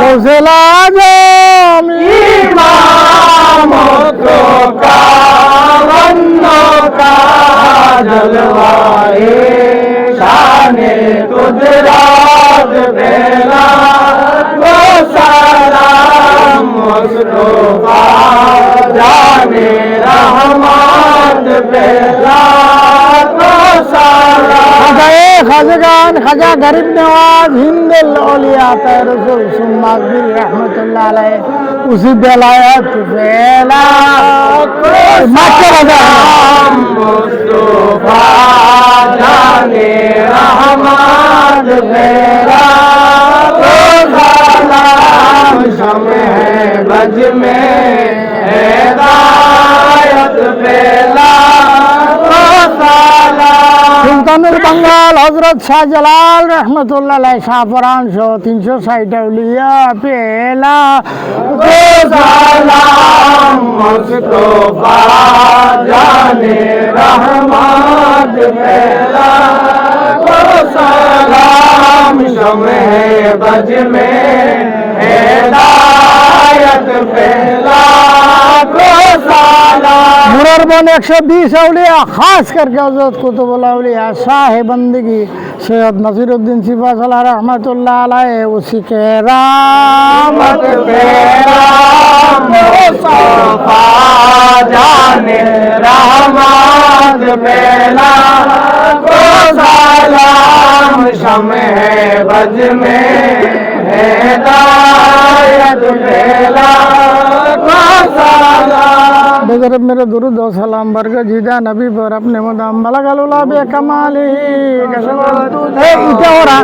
Bozela jom imam to kawan no ka jalwa e shane to خزگان خواجہ غریب نواز، ہند الاولیاء رسول سماغی رحمت اللہ علیہ، اسی بلایت ویلا مکہ بزار مصطفیٰ جان رحمت ویلا تو سلام شمع پیر بنگال حضرت شاہ جلال رحمت اللہ علیہ شاہ فران شو تین سو سائٹ اولیاء پہلا دو سلام مصطفیٰ جان رحمت پہلا سلام شمع بج میں ہدایت پہلا سلام صاحبان ایک سو بیس اولیاء، خاص کر کے حضرت قطب الاولیاء شاہ بندگی، سید نظیر الدین صفا صلاح رحمت اللہ علیہ، اسی کے رامت پہ رام مصطفیٰ جان رحمت پیلا کو سلام شمع بج میں ہر میرے درود و سلام برگا جیدا نبی پر اپنے مدام بلغ الاولا بے کمالی اے ایتا ہو رہا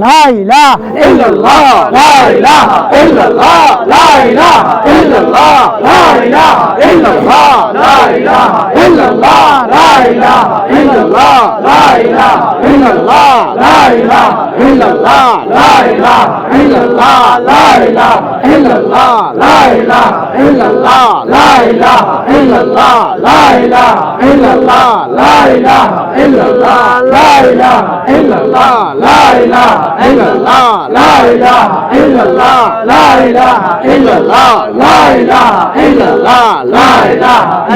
لا الہ الا اللہ لا الہ الا اللہ لا الہ الا اللہ لا الہ الا اللہ لا الہ الا اللہ لا الہ الا اللہ لا الہ الا اللہ لا الہ إلا الله لا إله إلا الله لا إله إلا الله لا إله إلا الله لا إله إلا الله لا إله إلا الله لا إله إلا الله لا إله إلا الله لا إله إلا الله لا إله إلا الله لا إله إلا الله لا إله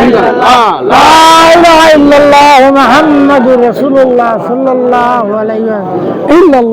إلا الله لا لا إله إلا الله محمد رسول الله صلى الله عليه وسلم إلا الله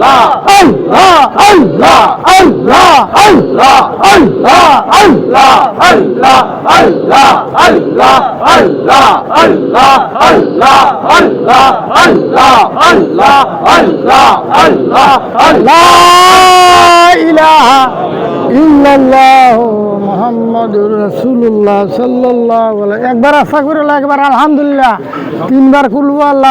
আল্লাহ আল্লাহ আল্লাহ আল্লাহ আল্লাহ আল্লাহ আল্লাহ আল্লাহ আল্লাহ আল্লাহ আল্লাহ আল্লাহ আল্লাহ আল্লাহ আল্লাহ একবার আশা করে একবার আলহামদুলিল্লাহ তিনবার কুলু আল্লাহ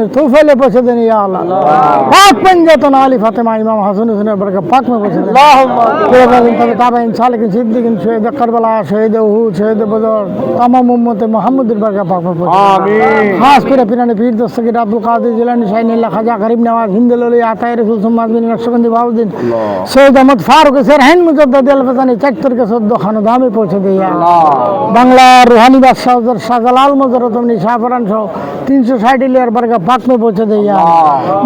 তোফেলে পৌঁছে দেন ইয়া আল্লাহ। পাক পঞ্জাতন আলী ফাতেমা ইমাম হাসান হুসেনের বরকত পাক মে পৌঁছে দেন। তবে তাবে ইনসালিক সিদ্দিকিন শহীদ কারবালা শহীদ উহুদ শহীদ বদর তামাম উম্মতে মোহাম্মদের বরকত পাক মে পৌঁছে আমিন। খাস করে পিরানি পীর দস্তগীর আব্দুল কাদের জিলানী শাইনুল্লাহ খাজা গরিব নওয়াজ হিন্দলুলি আতায়ে রাসূল সুম্মাদ বিন নকশবন্দি বাউদ্দিন সৈয়দ আহমদ ফারুক স্যার হ্যান মুজাদ্দাদ আল ফাতানি চাকতর কে সদ্য খানদামে পৌঁছে দেন ইয়া আল্লাহ। বাংলার রুহানি বাদশাহ শাহজালাল মজরুদ্দিন শাহফরান সহ তিনশো ষাট বরকত পাক মে পৌঁছে দেয় यार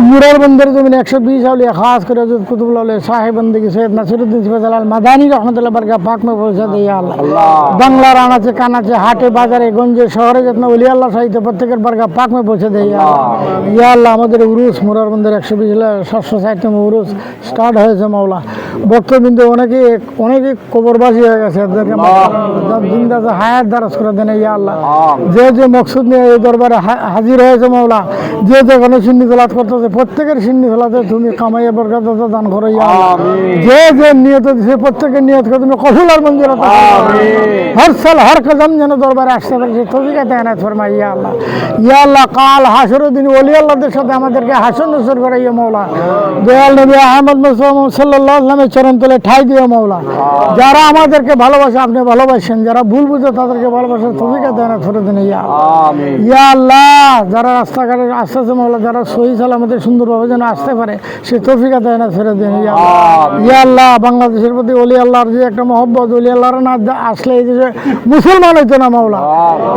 मुरार बंदर जो मैंने एक सौ बीस अलिया खास कर कुतुबुल अलिया साहिब সৈয়দ নাসিরুদ্দিন सैयद नसीरुद्दीन सिफाल मदानी रहमत बरगा पाक में पहुंचा दे यार বাংলা রানাচে কানাচে হাটে বাজারে গঞ্জে শহরে যত্ন অলি আল্লাহ সাহিত্য প্রত্যেকের বারগা পাক মে পৌঁছে দেয় ইয়া ইয়া আল্লাহ আমাদের উরুস মুরার বন্দর একশো বিশ সাতশো সাহিত্য উরুস স্টার্ট হয়েছে মাওলা। বক্তবিন্দু অনেকে অনেকে কবরবাসী হয়ে গেছে জিন্দাতে হায়াত দ্বারা করে দেন ইয়া আল্লাহ। যে যে মকসুদ নিয়ে এই দরবারে হাজির হয়েছে মাওলা যে যেখানে সিন্নি তোলাত করতেছে প্রত্যেকের সিন্নি তোলাতে তুমি কামাইয়া বরকত দান করো যে যে নিয়ত দিছে প্রত্যেকের নিয়তকে তুমি কফিল আর মঞ্জুর হর সাল হর কদম যেন দরবারে আসতে পারে সে তৌফিক এনায়ত ফরমাই ইয়া আল্লাহ। ইয়া আল্লাহ কাল হাসরের দিন ওলি আল্লাহদের সাথে আমাদেরকে হাসন নসর করে ইয়া মৌলা দয়াল নবী আহমদ মুসলাম আলাইহি চরণ তলে ঠাই দিও মৌলা যারা আমাদেরকে ভালোবাসে আপনি ভালোবাসেন। যারা ভুল বুঝে তাদেরকে ভালোবাসার তৌফিক এনায়ত করে দেন ইয়া ইয়া আল্লাহ যারা রাস্তাঘাটে আসতেছে মৌলা যারা সহি সালামতে সুন্দরভাবে যেন আসতে পারে সে তৌফিকা দেয় না ফেরত দেন। ইয়া আল্লাহ। ইয়া আল্লাহ বাংলাদেশের প্রতি অলি আল্লাহর যে একটা মহব্বত অলি আল্লাহর না আসলে এই দেশে মুসলমান হইতো না মাওলা।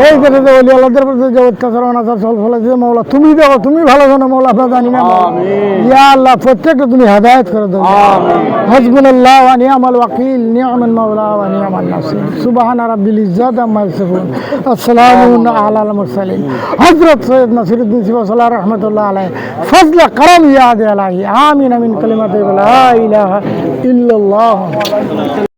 এই দেশে যে অলি আল্লাহদের প্রতি যে অত্যাচার অনাচার চল ফলেছে মাওলা তুমি দেখো তুমি ভালো জানো মাওলা আমরা জানি না মাওলা। ইয়া আল্লাহ প্রত্যেকটা তুমি হেদায়েত করে দাও। হাসবুনাল্লাহ ওয়া নি'মাল ওয়াকিল নি'মাল মাওলা ওয়া নি'মাল নাসির। সুবহান রাব্বিল ইজ্জাত আম্মা ইয়াসিফুন। আসসালামু আলাল মুরসালিন। হযরত সৈয়দ নাসিরউদ্দিন সিবাসাল্লাহ রহমতুল্লাহ আলাই ফজল করম ইয়াদ আলাইহি। আমিন আমিন কালিমাতে ইল্লাল্লাহ।